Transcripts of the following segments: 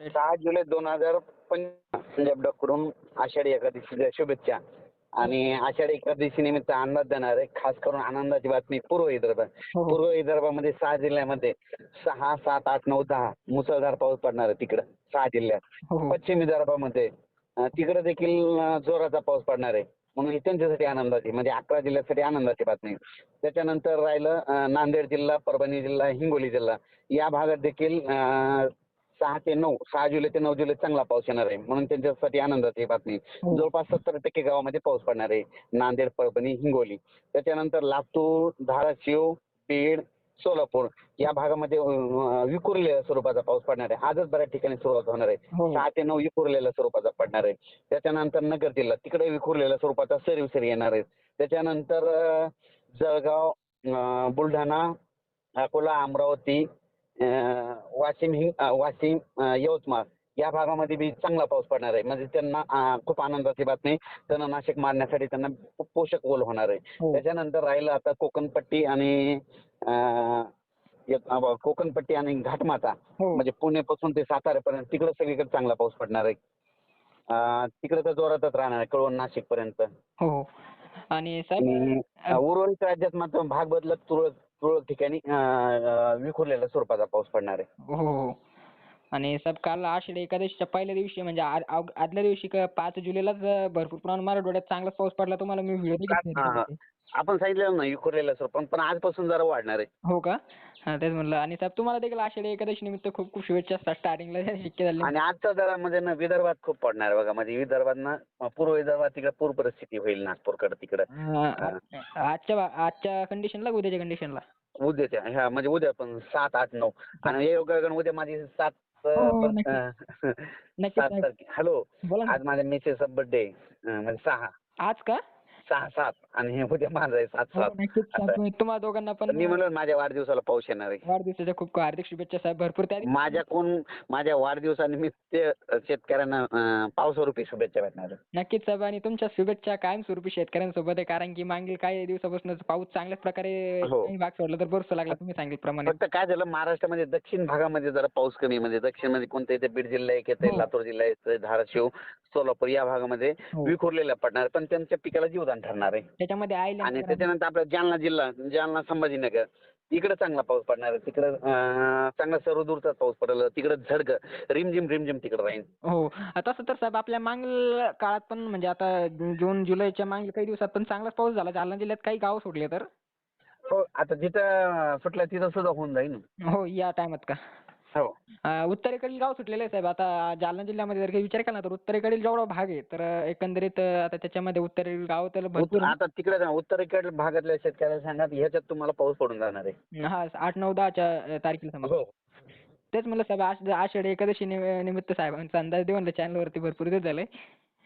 सहा जुलै दोन हजार पंजाब डॉक्टरकडून आषाढी एकादशीच्या शुभेच्छा. आणि आषाढी एकादशी निमित्त अंदाज देणार आहे. खास करून आनंदाची बातमी पूर्व विदर्भ हो. पूर्व विदर्भामध्ये सहा जिल्ह्यामध्ये सहा सात आठ नऊ दहा मुसळधार पाऊस पडणार आहे तिकडं सहा जिल्ह्यात. हो. पश्चिम विदर्भामध्ये तिकडे देखील जोराचा पाऊस पडणार आहे. म्हणून ही त्यांच्यासाठी आनंदाची म्हणजे अकरा जिल्ह्यासाठी आनंदाची बातमी त्याच्यानंतर राहिलं नांदेड जिल्हा परभणी जिल्हा हिंगोली जिल्हा. या भागात देखील सहा ते नऊ सहा जुलै ते नऊ जुलै चांगला पाऊस येणार आहे. म्हणून त्यांच्यासाठी आनंदाची बातमी. हो. जवळपास सत्तर टक्के गावामध्ये पाऊस पडणार आहे. नांदेड परभणी हिंगोली. त्याच्यानंतर लातूर धाराशिव बीड सोलापूर या भागामध्ये विखुरलेल्या स्वरूपाचा पाऊस पडणार आहे. आजच बऱ्याच ठिकाणी सुरुवात होणार आहे. हो. सहा ते नऊ विखुरलेल्या स्वरूपाचा पडणार आहे. त्याच्यानंतर नगर जिल्हा. तिकडे विखुरलेल्या स्वरूपाचा सरी सरी येणार आहे. त्याच्यानंतर जळगाव बुलढाणा अकोला अमरावती वाशिम हि वाशिम यवतमाळ या भागामध्ये बी चांगला पाऊस पडणार आहे. म्हणजे त्यांना खूप आनंदाची बातमी तणनाशक मारण्यासाठी त्यांना पोषक ओल होणार आहे. हो. त्याच्यानंतर राहिलं आता कोकणपट्टी आणि कोकणपट्टी आणि घाटमाता. हो. म्हणजे पुण्यापासून ते साताऱ्यापर्यंत तिकडे सगळीकडे चांगला पाऊस पडणार आहे. तिकडे तर जोरातच राहणार आहे कळवण नाशिक पर्यंत हो. आणि उर्वरित राज्यात मात्र भाग बदलत तुरळक तुरळक ठिकाणी विखुरलेल्या स्वरूपाचा पाऊस पडणार आहे. हो हो. आणि साहेब काल आषाढी एकादशीच्या पहिल्या दिवशी म्हणजे आ- आग- आदल्या दिवशी का पाच जुलैलाच अं, भरपूर प्रमाणात मराठवाड्यात चांगलाच पाऊस पडला. तुम्हाला मी व्हिडिओ हा. आपण सांगितलं ना विखुरलेल्या स्वरूपात पण आजपासून जरा वाढणार आहे. हो का? हा तेच म्हणलं. आणि साहेब तुम्हाला देखील आषाढी एकादशी निमित्त खूप खूप शुभेच्छा. स्टार्टिंगला शक्य झाली. आणि आजचा जरा म्हणजे ना विदर्भात खूप पडणार आहे बघा. म्हणजे विदर्भात ना पूर्व विदर्भात तिकडे पूर परिस्थिती होईल नागपूरकडे तिकडे. आजच्या आजच्या कंडिशनला उद्याच्या कंडिशनला उद्याच्या ह्या म्हणजे उद्या पण सात आठ नऊ. आणि हे योगायोगाने उद्या माझी सात हो, हो, हॅलो आज माझ्या मिसेसचा बर्थडे म्हणजे सहा. आज का? सहा सात आणि हे उद्या माझा आहे सात हो, सात नक्कीच असं साहेब तुम्ही- तुम्हाला दोघांना पण मी म्हणलं माझ्या वाढदिवसाला पाऊस येणार आहे. वाढदिवसाच्या खूप हार्दिक शुभेच्छा साहेब. भरपूर त्या माझ्या कोण माझ्या वाढदिवसानिमित्त शेतकऱ्यांना अं, पावसारूपी शुभेच्छा भेटणार. नक्कीच साहेब. आणि तुमच्या शुभेच्छा कायमस्वरूपी शेतकऱ्यांसोबत आहे कारण की मागील काही दिवसापासून पाऊस चांगल्याच प्रकारे हो. काही भाग सोडला तर बरसू लागला तुम्ही सांगितल्याप्रमाणे फक्त काय झालं महाराष्ट्रामध्ये दक्षिण भागामध्ये जरा पाऊस कमी म्हणजे दक्षिणमध्ये कोणतं इथे बीड जिल्हा एक येते हो. लातूर जिल्हा येते धाराशिव. सोलापूर या भागामध्ये हो. विखुरलेल्या पडणार पण त्यांच्या पिकाला जीवदान ठरणार आहे. त्याच्यामध्ये आणि त्याच्यानंतर आपला जालना जिल्हा जालना संभाजीनगर तिकडे चांगला पाऊस पडणार आहे. तिकडे चांगला सर्वदूरचा पाऊस पडेल तिकडे झडग रिमझिम रिमझिम तिकडे राहील हो. तसं तर साहेब आपल्या मागील काळात पण म्हणजे आता जून जुलैच्या मागील काही दिवसात पण चांगलाच पाऊस झाला. जालना जिल्ह्यात काही गाव सोडले तर? हो आता जिथं सुटलं तिथं सुद्धा होऊन जाईल हो या टायमात का? हो. उत्तरेकडील गाव सुटलेले आहे साहेब. आता जालना जिल्ह्यामध्ये जर काही विचार केला ना तर उत्तरेकडील जेवढा भाग आहे तर एकंदरीत आता त्याच्यामध्ये उत्तरेकडील गाव तर भरपूर आता तिकडे ना उत्तरेकडे भागातल्या शेतकऱ्याला सांगा ह्याच्यात तुम्हाला पाऊस पडून जाणार आहे. हा आठ नऊ दहाच्या तारखेला समजा हो. तेच म्हणलं साहेब आषाढी एकादशी निम- निमित्त साहेबांचा अंदाज देऊन चॅनलवरती भरपूर दिवस झाले.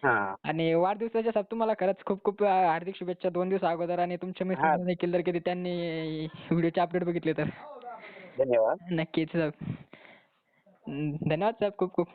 हा. आणि वाढदिवसाच्या साहेब तुम्हाला खरंच खूप खूप अं, हार्दिक शुभेच्छा. दोन दिवस अगोदर आणि तुमच्या मित्रांनी देखील जर कधी त्यांनी व्हिडिओचे अपडेट बघितले तर. धन्यवाद. नक्कीच साहेब. धन्यवाद साहेब खूप खूप